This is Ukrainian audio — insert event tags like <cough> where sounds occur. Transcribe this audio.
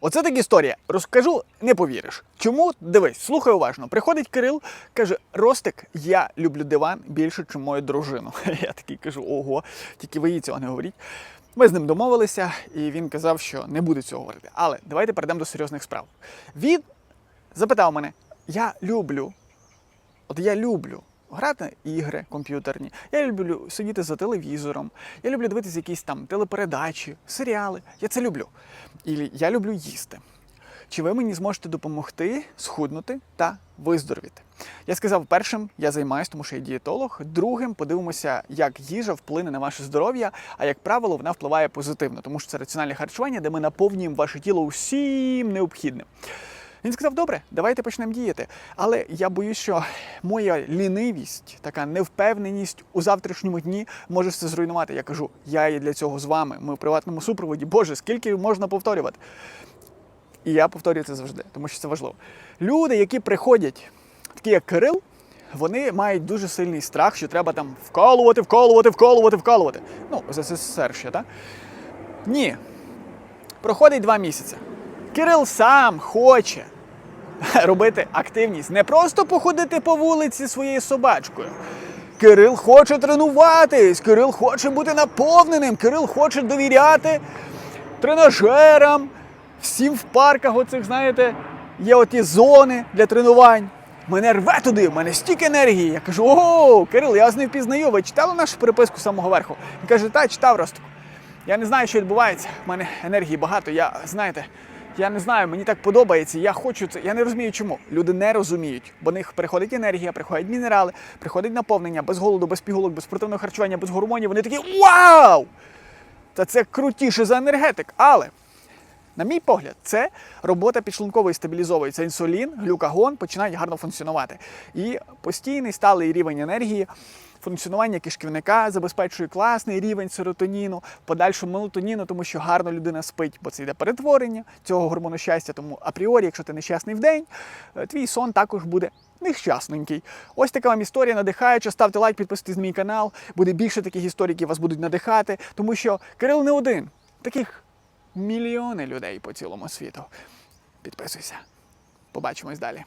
Оце така історія. Розкажу, не повіриш. Чому? Дивись, слухай уважно. Приходить Кирил, каже: Ростик, я люблю диван більше, ніж мою дружину. <laughs> Я такий кажу, ого, тільки ви їй цього не говоріть. Ми з ним домовилися, і він казав, що не буде цього говорити. Але давайте перейдемо до серйозних справ. Він запитав мене: я люблю, от я люблю грати ігри комп'ютерні, я люблю сидіти за телевізором, я люблю дивитися якісь там телепередачі, серіали. Я це люблю. І я люблю їсти. Чи ви мені зможете допомогти схуднути та виздоровіти? Я сказав, першим я займаюся, тому що я дієтолог. Другим подивимося, як їжа вплине на ваше здоров'я, а як правило, вона впливає позитивно, тому що це раціональне харчування, де ми наповнюємо ваше тіло усім необхідним. Він сказав: добре, давайте почнемо діяти. Але я боюсь, що моя лінивість, така невпевненість у завтрашньому дні може все зруйнувати. Я кажу, я є для цього з вами. Ми в приватному супроводі. Боже, скільки можна повторювати? І я повторюю це завжди, тому що це важливо. Люди, які приходять, такі як Кирил, вони мають дуже сильний страх, що треба там вколувати, вколувати, вколувати, вколувати. Ну, з СССР ще, так? Ні. Проходить два місяці. Кирил сам хоче робити активність, не просто походити по вулиці своєю собачкою. Кирил хоче тренуватись, Кирил хоче бути наповненим, Кирил хоче довіряти тренажерам, всім в парках, оцих, знаєте, є оті зони для тренувань. Мене рве туди, в мене стільки енергії. Я кажу: о, Кирил, я вас не впізнаю. Ви читали нашу переписку самого верху? Він каже, та читав Ростик. Я не знаю, що відбувається. У мене енергії багато. Я знаєте, я не знаю, мені так подобається. Я хочу це. Я не розумію, чому. Люди не розуміють, бо них приходить енергія, приходять мінерали, приходить наповнення без голоду, без пігулок, без спортивного харчування, без гормонів. Вони такі вау! Та це крутіше за енергетик. Але на мій погляд, це робота підшлункової стабілізовується. Інсулін, глюкагон починають гарно функціонувати. І постійний сталий рівень енергії, функціонування кишківника забезпечує класний рівень серотоніну, подальшого мелатоніну, тому що гарно людина спить, бо це йде перетворення цього гормону щастя. Тому апріорі, якщо ти нещасний в день, е, твій сон також буде нещасненький. Ось така вам історія надихаюча. Ставте лайк, підписуйтесь на мій канал. Буде більше таких історій, які вас будуть надихати, тому що Кирил не один. Таких мільйони людей по цілому світу. Підписуйся. Побачимось далі.